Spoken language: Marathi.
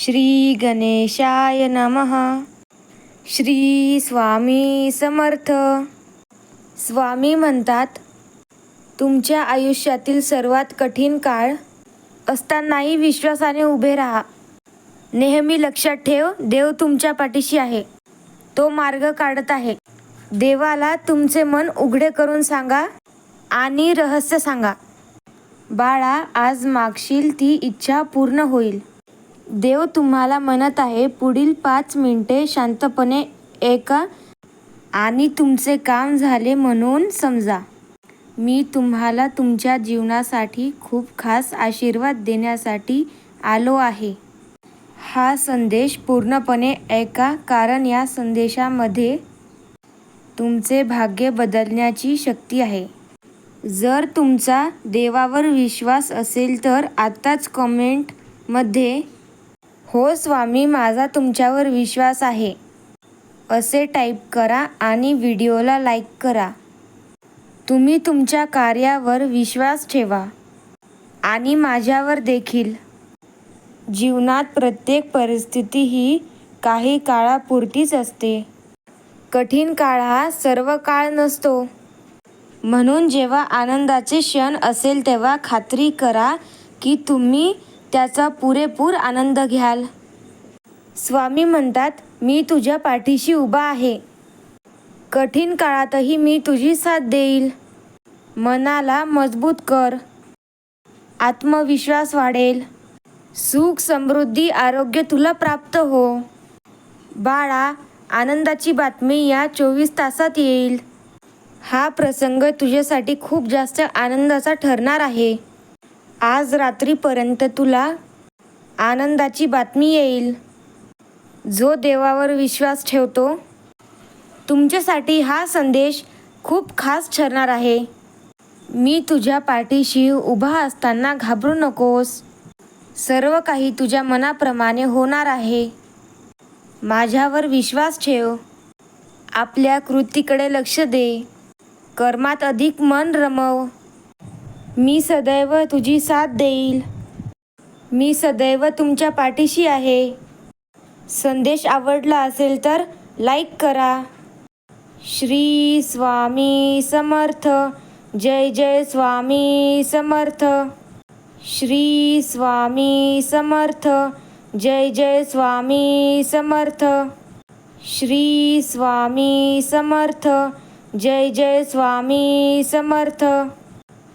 श्री गणेशाय नमः। श्री स्वामी समर्थ। स्वामी म्हणतात तुमच्या आयुष्यातील सर्वात कठीण काळ असतानाही विश्वासाने उभे राहा. नेहमी लक्षात ठेव देव तुमच्या पाठीशी आहे. तो मार्ग काढत आहे. देवाला तुमचे मन उघडे करून सांगा आणि रहस्य सांगा. बाळा आज मागशील ती इच्छा पूर्ण होईल. देव तुम्हाला म्हणत आहे पुढील पाच मिनिटे शांतपणे ऐका आणि तुमचे काम झाले म्हणून समजा. मी तुम्हाला तुमच्या जीवनासाठी खूप खास आशीर्वाद देण्यासाठी आलो आहे. हा संदेश पूर्णपणे ऐका कारण या संदेशामध्ये तुमचे भाग्य बदलण्याची शक्ती आहे. जर तुमचा देवावर विश्वास असेल तर आत्ताच कमेंटमध्ये हो स्वामी माझा तुमच्यावर विश्वास आहे. असे टाईप करा आणि व्हिडिओला लाईक करा. तुम्ही तुमच्या कार्यावर विश्वास ठेवा. आणि माझ्यावर देखील. जीवनात प्रत्येक परिस्थिती ही काही काळापुरतीच असते. कठीण काळ हा सर्व काळ नसतो. म्हणून जेव्हा आनंदाचे क्षण असेल तेव्हा खात्री करा की तुम्ही त्याचा पुरेपूर आनंद घ्याल. स्वामी म्हणतात मी तुझ्या पाठीशी उभा आहे. कठीण काळातही मी तुझी साथ देईल. मनाला मजबूत कर. आत्मविश्वास वाढेल. सुख समृद्धी आरोग्य तुला प्राप्त हो. बाळा आनंदाची बातमी या चोवीस तासात येईल. हा प्रसंग तुझ्यासाठी खूप जास्त आनंदाचा ठरणार आहे. आज रात्रीपर्यंत तुला आनंदाची बातमी येईल. जो देवावर विश्वास ठेवतो तुमच्यासाठी हा संदेश खूप खास ठरणार आहे. मी तुझ्या पाठीशी उभा असताना घाबरू नकोस. सर्व काही तुझ्या मनाप्रमाणे होणार आहे. माझ्यावर विश्वास ठेव. आपल्या कृतीकडे लक्ष दे. कर्मात अधिक मन रमव. मी सदैव तुझी साथ देईल. मी सदैव तुमच्या पाठीशी आहे. संदेश आवडला असेल तर लाईक करा. श्री स्वामी समर्थ. जय जय स्वामी समर्थ. श्री स्वामी समर्थ. जय जय स्वामी समर्थ. श्री स्वामी समर्थ. जय जय स्वामी समर्थ.